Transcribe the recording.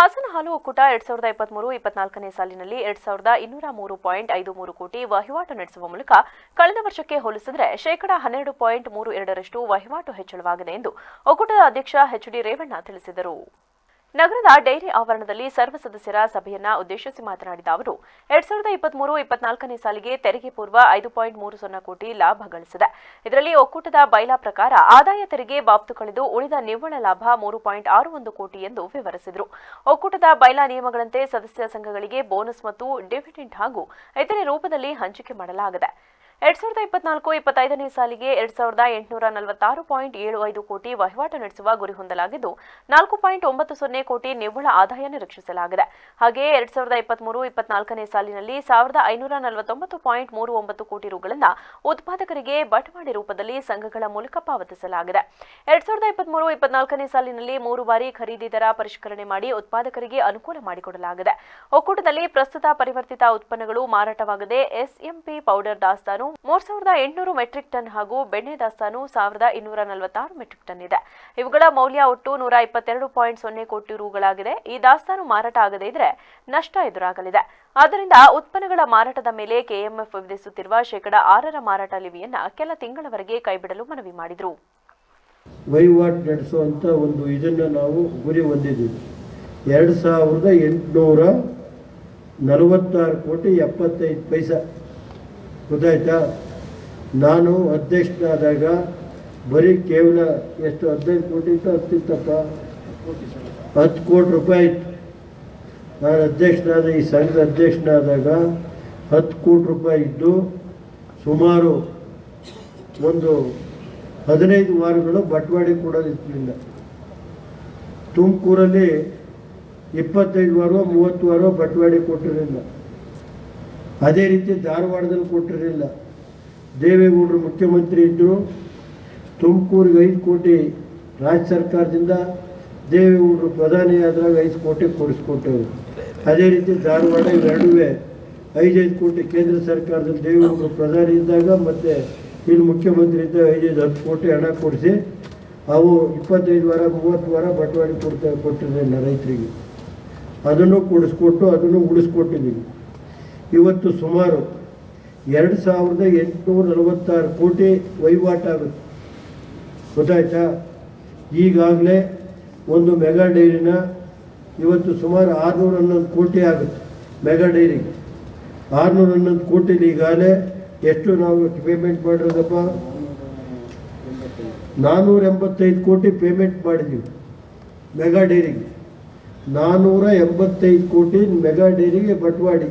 ಹಾಸನ ಹಾಲು ಒಕ್ಕೂಟ ಎರಡ್ ಸಾವಿರದ ಇಪ್ಪತ್ಮೂರು, ಇಪ್ಪತ್ನಾಲ್ಕನೇ ಸಾಲಿನಲ್ಲಿ ಎರಡ್ ಸಾವಿರದ ಇನ್ನೂರ ಮೂರು ಪಾಯಿಂಟ್ ಐದು ಮೂರು ಕೋಟಿ ವಹಿವಾಟು ನಡೆಸುವ ಮೂಲಕ ಕಳೆದ ವರ್ಷಕ್ಕೆ ಹೋಲಿಸಿದರೆ ಶೇಕಡಾ ಹನ್ನೆರಡು ಪಾಯಿಂಟ್ ಮೂರು ಎರಡರಷ್ಟು ವಹಿವಾಟು ಹೆಚ್ಚಳವಾಗಿದೆ ಎಂದು ಒಕ್ಕೂಟದ ಅಧ್ಯಕ್ಷ ಎಚ್ ಡಿ ರೇವಣ್ಣ ತಿಳಿಸಿದರು. ನಗರದ ಡೈರಿ ಆವರಣದಲ್ಲಿ ಸರ್ವ ಸದಸ್ಯರ ಸಭೆಯನ್ನ ಉದ್ದೇಶಿಸಿ ಮಾತನಾಡಿದ ಅವರು, ಎರಡ್ ಸಾವಿರದ ಇಪ್ಪತ್ಮೂರು, ಇಪ್ಪತ್ನಾಲ್ಕನೇ ಸಾಲಿಗೆ ತೆರಿಗೆ ಪೂರ್ವ ಐದು ಪಾಯಿಂಟ್ ಮೂರು ಸೊನ್ನೆ ಕೋಟಿ ಲಾಭ ಗಳಿಸಿದೆ. ಇದರಲ್ಲಿ ಒಕ್ಕೂಟದ ಬೈಲಾ ಪ್ರಕಾರ ಆದಾಯ ತೆರಿಗೆ ಬಾಪ್ತು ಕಳೆದು ಉಳಿದ ನಿವ್ವಳ ಲಾಭ ಮೂರು ಪಾಯಿಂಟ್ ಆರು ಒಂದು ಕೋಟಿ ಎಂದು ವಿವರಿಸಿದರು. ಒಕ್ಕೂಟದ ಬೈಲಾ ನಿಯಮಗಳಂತೆ ಸದಸ್ಯ ಸಂಘಗಳಿಗೆ ಬೋನಸ್ ಮತ್ತು ಡಿವಿಡೆಂಟ್ ಹಾಗೂ ಇತರೆ ರೂಪದಲ್ಲಿ ಹಂಚಿಕೆ ಮಾಡಲಾಗಿದೆ. ಎರಡ್ ಸಾವಿರದ ಇಪ್ಪತ್ನಾಲ್ಕು ಇಪ್ಪತ್ತೈದನೇ ಸಾಲಿಗೆ ಎರಡ್ ಸಾವಿರದ ಎಂಟುನೂರ ನಲವತ್ತಾರು ಪಾಯಿಂಟ್ ಏಳು ಐದು ಕೋಟಿ ವಹಿವಾಟು ನಡೆಸುವ ಗುರಿ ಹೊಂದಲಾಗಿದ್ದು, ನಾಲ್ಕು ಪಾಯಿಂಟ್ ಒಂಬತ್ತು ಸೊನ್ನೆ ಕೋಟಿ ನಿವ್ವಳ ಆದಾಯ ನಿರೀಕ್ಷಿಸಲಾಗಿದೆ ಹಾಗೆಯೇ ಎರಡ್ ಸಾವಿರದ ಇಪ್ಪತ್ಮೂರು ಇಪ್ಪತ್ನಾಲ್ಕನೇ ಸಾಲಿನಲ್ಲಿ ಸಾವಿರದ ಐನೂರ ನಲವತ್ತೊಂಬತ್ತು ಪಾಯಿಂಟ್ ಮೂರು ಒಂಬತ್ತು ಕೋಟಿ ರುಗಳನ್ನು ಉತ್ಪಾದಕರಿಗೆ ಬಟವಾಡೆ ರೂಪದಲ್ಲಿ ಸಂಘಗಳ ಮೂಲಕ ಪಾವತಿಸಲಾಗಿದೆ. ಎರಡ್ ಸಾವಿರದ ಇಪ್ಪತ್ಮೂರು ಇಪ್ಪತ್ನಾಲ್ಕನೇ ಸಾಲಿನಲ್ಲಿ ಮೂರು ಬಾರಿ ಖರೀದಿ ದರ ಪರಿಷ್ಕರಣೆ ಮಾಡಿ ಉತ್ಪಾದಕರಿಗೆ ಅನುಕೂಲ ಮಾಡಿಕೊಡಲಾಗಿದೆ. ಒಕ್ಕೂಟದಲ್ಲಿ ಪ್ರಸ್ತುತ ಪರಿವರ್ತಿತ ಉತ್ಪನ್ನಗಳು ಮಾರಾಟವಾಗದೆ ಎಸ್ಎಂಪಿ ಪೌಡರ್ ದಾಸ್ತಾನು ಮೂರ್ ಸಾವಿರದ ಎಂಟುನೂರು ಮೆಟ್ರಿಕ್ ಟನ್ ಹಾಗೂ ಬೆಣ್ಣೆ ದಾಸ್ತಾನು ಸಾವಿರದ ಇನ್ನೂರ ನಲವತ್ತಾರು ಮೆಟ್ರಿಕ್ ಟನ್ ಇದೆ. ಇವುಗಳ ಮೌಲ್ಯ ಒಟ್ಟು ನೂರ ಇಪ್ಪತ್ತೆರಡು ಪಾಯಿಂಟ್ ಸೊನ್ನೆ ಕೋಟಿ ರುಗಳಾಗಿದೆ. ಈ ದಾಸ್ತಾನು ಮಾರಾಟ ಆಗದೇ ಇದ್ರೆ ನಷ್ಟ ಎದುರಾಗಲಿದೆ. ಆದ್ದರಿಂದ ಉತ್ಪನ್ನಗಳ ಮಾರಾಟದ ಮೇಲೆ ಕೆಎಂಎಫ್ ವಿಧಿಸುತ್ತಿರುವ ಶೇಕಡ ಆರರ ಮಾರಾಟ ಲಿವಿಯನ್ನ ಕೆಲ ತಿಂಗಳವರೆಗೆ ಕೈಬಿಡಲು ಮನವಿ ಮಾಡಿದರು. ವಹಿವಾಟು ನಡೆಸುವಂಥ ಒಂದು ಇದನ್ನು ನಾವು ಗುರಿ ಹೊಂದಿದ್ದೀವಿ. ಎರಡು ಸಾವಿರದ ಎಂಟುನೂರ ನಲವತ್ತಾರು ಕೋಟಿ ಎಪ್ಪತ್ತೈದು ಪೈಸಾ. ಗೊತ್ತಾಯ್ತಾ ನಾನು ಅಧ್ಯಕ್ಷನಾದಾಗ ಬರೀ ಕೇವಲ ಎಷ್ಟು ಹದಿನೈದು ಕೋಟಿ ಇತ್ತು ಹತ್ತಿತ್ತಪ್ಪ ಹತ್ತು ಕೋಟಿ ರೂಪಾಯಿ ಇತ್ತು. ನಾನು ಅಧ್ಯಕ್ಷನಾದ, ಈ ಸಂಘದ ಅಧ್ಯಕ್ಷನಾದಾಗ ಹತ್ತು ಕೋಟಿ ರೂಪಾಯಿ ಇದ್ದು ಸುಮಾರು ಒಂದು ಹದಿನೈದು ವಾರಗಳು ಬಟ್ವಾಡೆ ಕೊಡೋದಿರಲಿಲ್ಲ ತುಮಕೂರಲ್ಲಿ ಇಪ್ಪತ್ತೈದು ವಾರ ಮೂವತ್ತು ವಾರ ಬಟ್ವಾಡೆ ಕೊಟ್ಟಿರಲಿಲ್ಲ ಅದೇ ರೀತಿ ಧಾರವಾಡದಲ್ಲಿ ಕೊಟ್ಟಿರಲಿಲ್ಲ. ದೇವೇಗೌಡರು ಮುಖ್ಯಮಂತ್ರಿ ಇದ್ದರು ತುಮಕೂರಿಗೆ ಐದು ಕೋಟಿ ರಾಜ್ಯ ಸರ್ಕಾರದಿಂದ ದೇವೇಗೌಡರು ಪ್ರಧಾನಿಯಾದಾಗ ಐದು ಕೋಟಿ ಕೊಡಿಸ್ಕೊಟ್ಟರು ಅದೇ ರೀತಿ ಧಾರವಾಡ ಇವೆರಡುವೆ ಐದೈದು ಕೋಟಿ ಕೇಂದ್ರ ಸರ್ಕಾರದಲ್ಲಿ ದೇವೇಗೌಡರು ಪ್ರಧಾನಿ ಇದ್ದಾಗ ಮತ್ತು ಇಲ್ಲಿ ಮುಖ್ಯಮಂತ್ರಿ ಇದ್ದಾಗ ಐದೈದು ಹತ್ತು ಕೋಟಿ ಹಣ ಕೊಡಿಸಿ ಅವು ಇಪ್ಪತ್ತೈದು ವಾರ, ಮೂವತ್ತು ವಾರ ಬಟವಾಡೆ ಕೊಡ್ತಾ ಕೊಟ್ಟಿರಲಿಲ್ಲ ರೈತರಿಗೆ. ಅದನ್ನು ಕೊಡಿಸ್ಕೊಟ್ಟು ಅದನ್ನು ಉಳಿಸ್ಕೊಟ್ಟಿದ್ದೀವಿ. ಇವತ್ತು ಸುಮಾರು ಎರಡು ಸಾವಿರದ ಎಂಟುನೂರ ನಲವತ್ತಾರು ಕೋಟಿ ವಹಿವಾಟಾಗುತ್ತೆ ಗೊತ್ತಾಯ್ತಾ? ಈಗಾಗಲೇ ಒಂದು ಮೆಗಾ ಡೈರಿನ ಇವತ್ತು ಸುಮಾರು ಆರುನೂರ ಹನ್ನೊಂದು ಕೋಟಿ ಆಗುತ್ತೆ ಮೆಗಾ ಡೈರಿಗೆ. ಆರುನೂರ ಹನ್ನೊಂದು ಕೋಟಿಲಿ ಈಗಾಗಲೇ ಎಷ್ಟು ನಾವು ಪೇಮೆಂಟ್ ಮಾಡಿರೋದಪ್ಪ? ನಾನ್ನೂರ ಎಂಬತ್ತೈದು ಕೋಟಿ ಪೇಮೆಂಟ್ ಮಾಡಿದ್ದೀವಿ ಮೆಗಾ ಡೈರಿಗೆ. ನಾನ್ನೂರ ಎಂಬತ್ತೈದು ಕೋಟಿ ಮೆಗಾ ಡೈರಿಗೆ ಬಟವಾಡಿ.